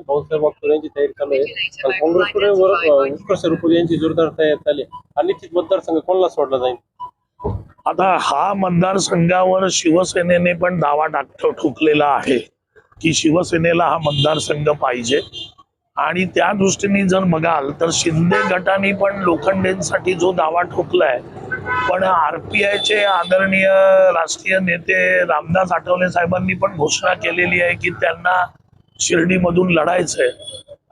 आणि भाऊसाहेब यांची तयारी चालू आहे. काँग्रेसकडे वर उत्कर्ष रुपये यांची जोरदार तयारी चालली. हा निश्चित मतदारसंघ कोणाला सोडला जाईल? आता हा मतदारसंघावर शिवसेनेने पण दावा टाक ठोकलेला आहे. की शिवसेनेला हा मतदारसंघ पाहिजे. आणि त्या दृष्टीने जर बघाल तर शिंदे गटाने पण लोखंडेंसाठी जो दावा ठोकलाय पण आरपीआयचे आदरणीय राष्ट्रीय नेते रामदास आठवले साहेबांनी पण घोषणा केलेली आहे की त्यांना शिर्डीमधून लढायचंय.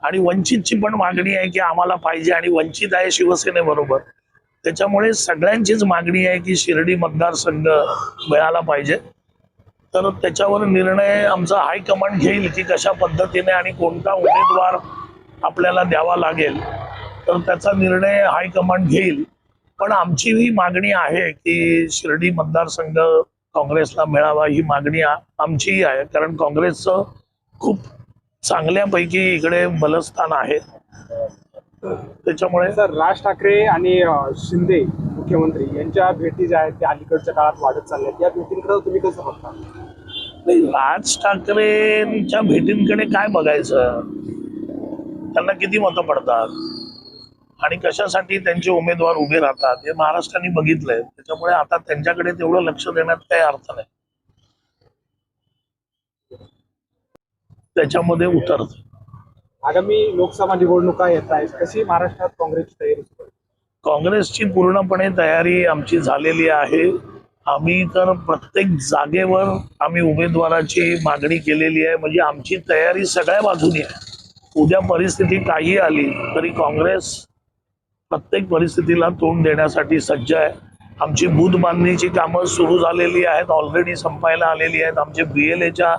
आणि वंचितची पण मागणी आहे की आम्हाला पाहिजे आणि वंचित आहे शिवसेनेबरोबर त्याच्यामुळे सगळ्यांचीच मागणी आहे की शिर्डी मतदारसंघ मिळाला पाहिजे. तर त्याच्यावर निर्णय आमचा हायकमांड घेईल की कशा पद्धतीने आणि कोणता उमेदवार आपल्याला द्यावा लागेल. तर त्याचा निर्णय हायकमांड घेईल. पण आमची ही मागणी आहे की शिर्डी मतदारसंघ काँग्रेसला मिळावा ही मागणी आमचीही आहे. कारण काँग्रेसचं खूप चांगल्यापैकी इकडे बलस्थान आहे त्याच्यामुळे सर राज ठाकरे आणि अं, शिंदे मुख्यमंत्री यांच्या भेटी ज्या आहेत त्या अलीकडच्या काळात वाढत चालल्या आहेत या भेटींकडे तुम्ही कसं बघता? नाही राज ठाकरेंच्या भेटींकडे काय बघायचं? त्यांना किती मतं पडतात? आणि कशासाठी त्यांचे उमेदवार उभे राहतात? हे महाराष्ट्राने बघितलंय. त्याच्यामुळे आता त्यांच्याकडे तेवढं लक्ष देण्यात काही अर्थ नाही. त्याच्यामध्ये उतरत. आगामी लोकसभा निवडणुका येत आहेत. कशी महाराष्ट्रात काँग्रेसची तयारी? काँग्रेसची पूर्णपणे तयारी आमची झालेली आहे. आम्ही तर प्रत्येक जागेवर आम्ही उमेदवाराची मागणी केलेली आहे. म्हणजे आमची तयारी सगळ्या बाजूनी आहे. उद्या परिस्थिती काही आली तरी काँग्रेस प्रत्येक परिस्थितीला तोंड देण्यासाठी सज्ज आहे. आमची बूथ बांधणीची कामं सुरू झालेली आहेत. ऑलरेडी संपायला आलेली आहेत. आमचे बी एल एच्या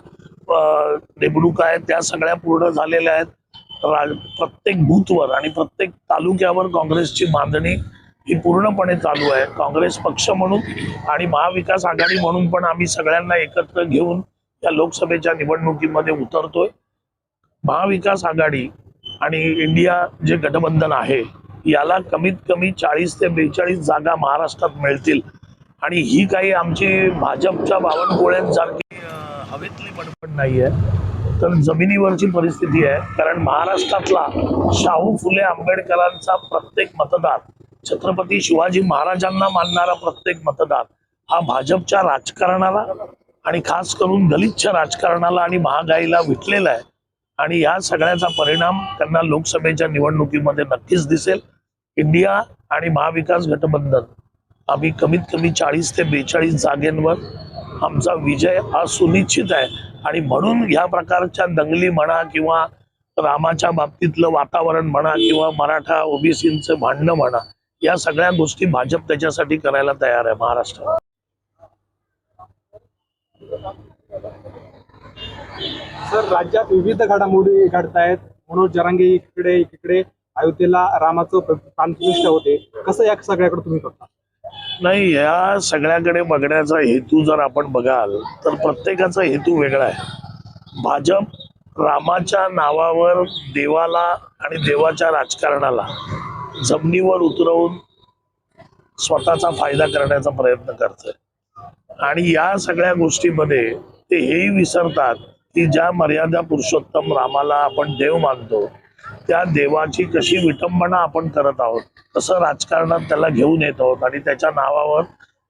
नेमणुका आहेत त्या सगळ्या पूर्ण झालेल्या आहेत. प्रत्येक बूथवर आणि प्रत्येक तालुक्यावर काँग्रेसची बांधणी ही पूर्णपणे चालू आहे. काँग्रेस पक्ष म्हणून आणि महाविकास आघाडी म्हणून पण आम्ही सगळ्यांना एकत्र घेऊन या लोकसभेच्या निवडणुकीमध्ये उतरतोय. महाविकास आघाडी आणि इंडिया जे गठबंधन आहे याला कमीत कमी चाळीस ते बेचाळीस जागा महाराष्ट्रात मिळतील. आणि ही काही आमची भाजपच्या बावनकुळ्यांसारखी हवेतली बडबड नाही आहे तर जमिनीवरची परिस्थिती आहे. कारण महाराष्ट्रातला शाहू फुले आंबेडकरांचा प्रत्येक मतदार छत्रपती शिवाजी महाराजांना मानणारा प्रत्येक मतदार हा भाजपच्या राजकारणाला आणि खास करून दलितच्या राजकारणाला आणि महागाईला विटलेला आहे. आणि या सगळ्याचा परिणाम त्यांना लोकसभेच्या निवडणुकीमध्ये नक्कीच दिसेल. इंडिया आणि महाविकास गठबंधन आम्ही कमीत कमी चाळीस ते बेचाळीस जागेंवर आमचा विजय हा सुनिश्चित आहे. आणि म्हणून ह्या प्रकारच्या दंगली म्हणा किंवा रामाच्या बाबतीतलं वातावरण म्हणा किंवा मराठा ओबीसीचं भांडणं म्हणा या सगळ्या गोष्टी भाजप त्याच्यासाठी करायला तयार आहे महाराष्ट्रात. सर राज्यात विविध घडामोडी घडतायत. मनोज जरांगे इकडे इकडे. अयोध्येला रामाचं प्र- प्राणप्रतिष्ठा होते. कसं या सगळ्याकडे तुम्ही करता नाही या सगळ्याकडे बघण्याचा हेतू जर आपण बघाल तर प्रत्येकाचा हेतू वेगळा आहे. भाजप रामाच्या नावावर देवाला आणि देवाच्या राजकारणाला जमिनीवर उतरवून स्वतःचा फायदा करण्याचा प्रयत्न करतोय. आणि या सगळ्या गोष्टीमध्ये ते हेही विसरतात की ज्या मर्यादा पुरुषोत्तम रामाला आपण देव मानतो त्या देवाची कशी विटंबना आपण करत आहोत तसं राजकारणात त्याला घेऊन येत आहोत आणि त्याच्या नावावर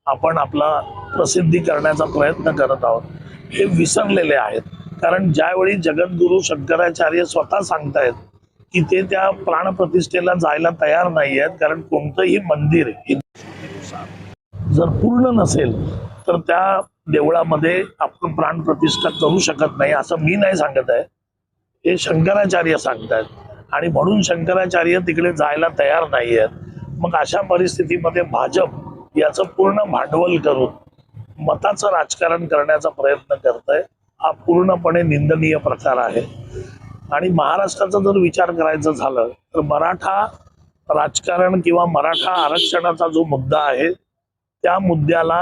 आपण आपला प्रसिद्धी करण्याचा प्रयत्न करत आहोत. हे विसरलेले आहेत. कारण ज्यावेळी जगद्गुरू शंकराचार्य स्वतः सांगतायत की ते त्या प्राणप्रतिष्ठेला जायला तयार नाही आहेत कारण कोणतंही मंदिर जर पूर्ण नसेल तर त्या देवळामध्ये आपण प्राणप्रतिष्ठा करू शकत नाही असं मी नाही सांगत आहे. हे शंकराचार्य सांगतायत. आणि म्हणून शंकराचार्य तिकडे जायला तयार नाही आहेत मग अशा परिस्थितीमध्ये भाजप याचं पूर्ण भांडवल करून मताचं राजकारण करण्याचा प्रयत्न करत आहे हा पूर्णपणे निंदनीय प्रकार आहे. आणि महाराष्ट्राचा जर विचार करायचा झालं तर मराठा राजकारण किंवा मराठा आरक्षणाचा जो मुद्दा आहे त्या मुद्द्याला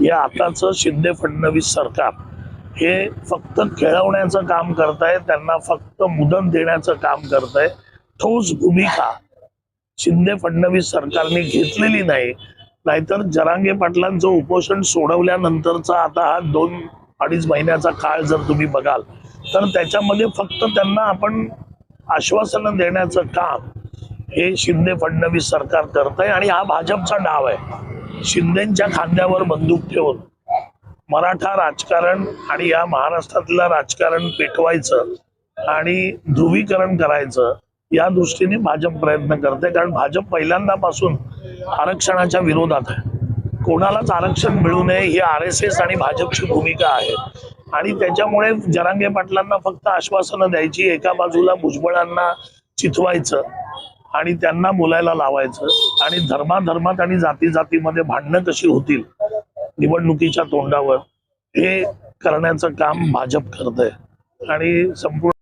हे आताचं शिंदे फडणवीस सरकार हे फक्त खेळवण्याचं काम करताय त्यांना फक्त मुदत देण्याचं काम करताय ठोस भूमिका शिंदे फडणवीस सरकारने घेतलेली नाही. नाहीतर जरांगे पाटलांचं उपोषण सोडवल्यानंतरचा आता हा दोन अडीच महिन्याचा काळ जर तुम्ही बघाल तर त्याच्यामध्ये फक्त त्यांना आपण आश्वासनं देण्याचं काम हे शिंदे फडणवीस सरकार करत आहे आणि हा भाजपचा डाव आहे. शिंदेच्या खांद्यावर बंदूक ठेवून मराठा राजकारण आणि या महाराष्ट्रातलं राजकारण पेटवायचं आणि ध्रुवीकरण करायचं या दृष्टीने भाजप प्रयत्न करते. कारण भाजप पहिल्यांदापासून आरक्षणाच्या विरोधात आहे. कोणालाच आरक्षण मिळू नये ही आर एस एस आणि भाजपची भूमिका आहे. आणि त्याच्यामुळे जरांगे पाटलांना फक्त आश्वासनं द्यायची एका बाजूला भुजबळांना चिथवायचं आणि त्यांना बोलायला लावायचं. आणि धर्माधर्मात आणि जाती जातीमध्ये भांडणं कशी होतील निवडणुकीच्या तोंडावर हे करण्याचं काम भाजप करत आहे आणि संपूर्ण